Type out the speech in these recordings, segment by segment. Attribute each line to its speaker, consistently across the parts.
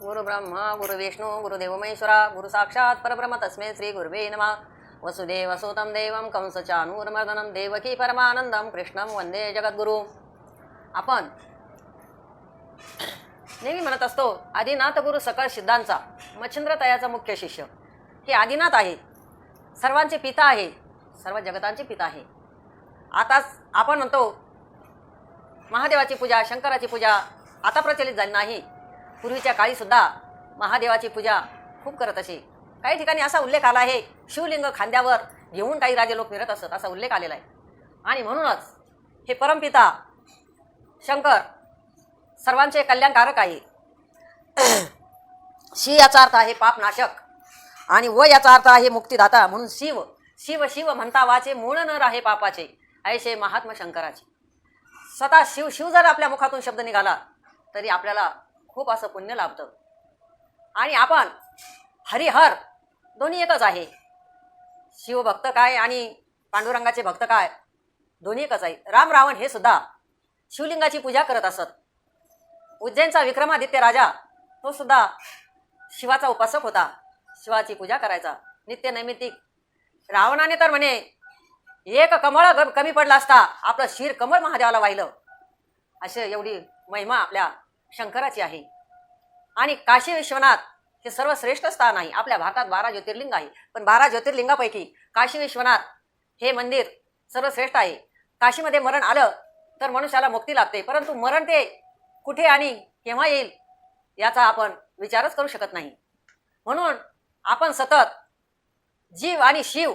Speaker 1: गुरु ब्रह्मा गुरु विष्णू गुरुदेव महेश्वरा गुरु साक्षात परब्रह्म तस्मे श्री गुरुवे नमः। वसुदेव सुतं देवं कंसचानूरमर्दनं देवकी परमानंदम कृष्णं वंदे जगद्गुरु। आपण नेहमी म्हणत असतो आदिनाथ गुरु सकळ सिद्धांचा मच्छिंद्र तयाचा मुख्य शिष्य. हे आदिनाथ आहे सर्वांचे पिता आहे सर्व जगतांचे पिता आहे. आताच आपण म्हणतो महादेवाची पूजा शंकराची पूजा आता प्रचलित झाली नाही. पूर्वीच्या काळी सुद्धा महादेवाची पूजा खूप करत असे. काही ठिकाणी असा उल्लेख आला आहे शिवलिंग खांद्यावर घेऊन काही राजे लोक फिरत असत असा उल्लेख आलेला आहे. आणि म्हणूनच हे परमपिता शंकर सर्वांचे कल्याणकारक आहे. शी याचा अर्थ आहे पापनाशक आणि व याचा अर्थ आहे मुक्तिदाता. म्हणून शिव शिव शिव म्हणता वाचे मूळ न राहे पापाचे ऐशे महात्मा शंकराचे. स्वतः शिव शिव जर आपल्या मुखातून शब्द निघाला तरी आपल्याला खूप असं पुण्य लाभतं. आणि आपण हरिहर दोन्ही एकच आहे. शिवभक्त काय आणि पांडुरंगाचे भक्त काय? दोन्ही एकच आहे. राम रावण हे सुद्धा शिवलिंगाची पूजा करत असत. उज्जैनचा विक्रमादित्य राजा तो सुद्धा शिवाचा उपासक होता. शिवाची पूजा करायचा. नित्य नैमित्तिक. रावणाने तर म्हणे एक कमळ ग- कमी पडला असता आपलं शिर कमळ महादेवाला वाहिलं. अशी एवढी महिमा आपल्या शंकराची आहे. आणि काशी विश्वनाथ हे सर्वश्रेष्ठ स्थान आहे. आपल्या भारतात बारा ज्योतिर्लिंग आहे. पण बारा ज्योतिर्लिंगापैकी काशी विश्वनाथ हे मंदिर सर्वश्रेष्ठ आहे. काशीमध्ये मरण आलं तर मनुष्याला मुक्ती लागते परंतु मरण ते कुठे आणि केव्हा येईल याचा आपण विचारच करू शकत नाही. म्हणून आपण सतत जीव आणि शिव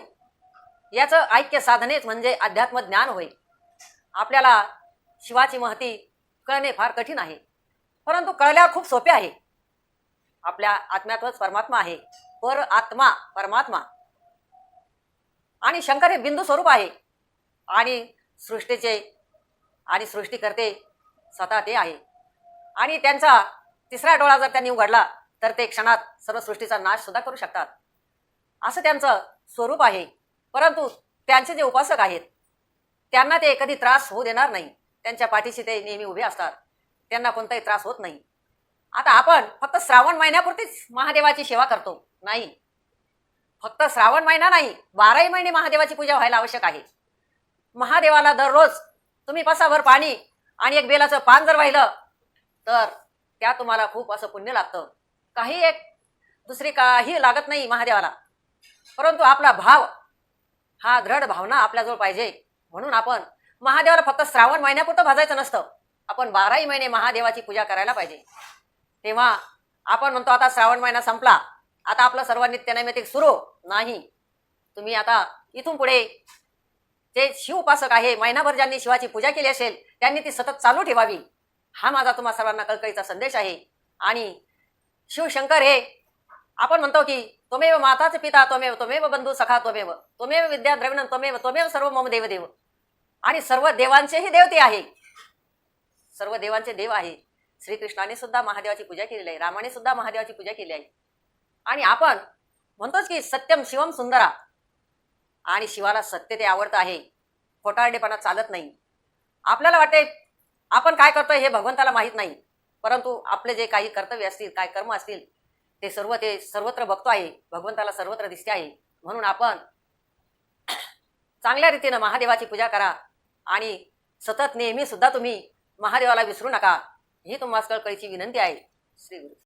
Speaker 1: याचं ऐक्य साधनेच म्हणजे अध्यात्म ज्ञान होय. आपल्याला शिवाची महती कळणे फार कठीण आहे. परंतु कळल्यावर खूप सोपे आहे. आपल्या आत्म्यातच परमात्मा आहे. पर आत्मा परमात्मा. आणि शंकर हे बिंदू स्वरूप आहे. आणि सृष्टीचे आणि सृष्टीकर्ते स्वतः ते आहे. आणि त्यांचा तिसरा डोळा जर त्यांनी उघडला तर ते क्षणात सर्व सृष्टीचा नाश सुद्धा करू शकतात. असं त्यांचं स्वरूप आहे. परंतु त्यांचे जे उपासक आहेत त्यांना ते कधी त्रास होऊ देणार नाही. त्यांच्या पाठीशी ते नेहमी उभे असतात. त्यांना कोणताही त्रास होत नाही. आता आपण फक्त श्रावण महिन्यापुरतीच महादेवाची सेवा करतो. नाही. फक्त श्रावण महिना नाही बाराही महिने महादेवाची पूजा व्हायला आवश्यक आहे. महादेवाला दररोज तुम्ही पसाभर पाणी आणि एक बेलाचं पान जर वाहिलं तर त्या तुम्हाला खूप असं पुण्य लागतं काही एक दुसरी काही लागत नाही महादेवाला. परंतु आपला भाव हा दृढ भावना आपल्याजवळ पाहिजे. म्हणून आपण महादेवाला फक्त श्रावण महिन्यापुरतं भाजायचं नसतं. आपण बाराही महिने महादेवाची पूजा करायला पाहिजे. तेव्हा आपण म्हणतो आता श्रावण महिना संपला. आता आपलं सर्व नित्यनैमित्तिक सुरू. नाही. तुम्ही आता इथून पुढे जे शिव उपासक आहे महिनाभर ज्यांनी शिवाची पूजा केली असेल त्यांनी ती सतत चालू ठेवावी. हा माझा तुम्हा सर्वांना कळकळीचा संदेश आहे. आणि शिवशंकर हे आपण म्हणतो की त्वमेव माताचे पिता त्वमेव त्वमेव बंधू सखा त्वमेव. त्वमेव विद्या द्रविणन त्वमेव त्वमेव सर्व मम देवदेव. आणि सर्व देवांचेही देवते आहे. सर्व देवांचे देव आहे. श्रीकृष्णाने सुद्धा महादेवाची पूजा केलेली आहे. रामाने सुद्धा महादेवाची पूजा केली आहे. आणि आपण म्हणतोच की सत्यम शिवम सुंदरा. आणि शिवाला सत्य ते आवडतं आहे. खोटारडेपणा चालत नाही. आपल्याला वाटते आपण काय करतोय हे भगवंताला माहीत नाही. परंतु आपले जे काही कर्तव्य असतील काय कर्म असतील ते सर्व ते सर्वत्र बघतो आहे. भगवंताला सर्वत्र दिसते आहे. म्हणून आपण चांगल्या रीतीनं महादेवाची पूजा करा. आणि सतत नेहमी सुद्धा तुम्ही महादेवाला विसरू नका. ही तुम्हाला कळकळीची विनंती आहे. श्री गुरु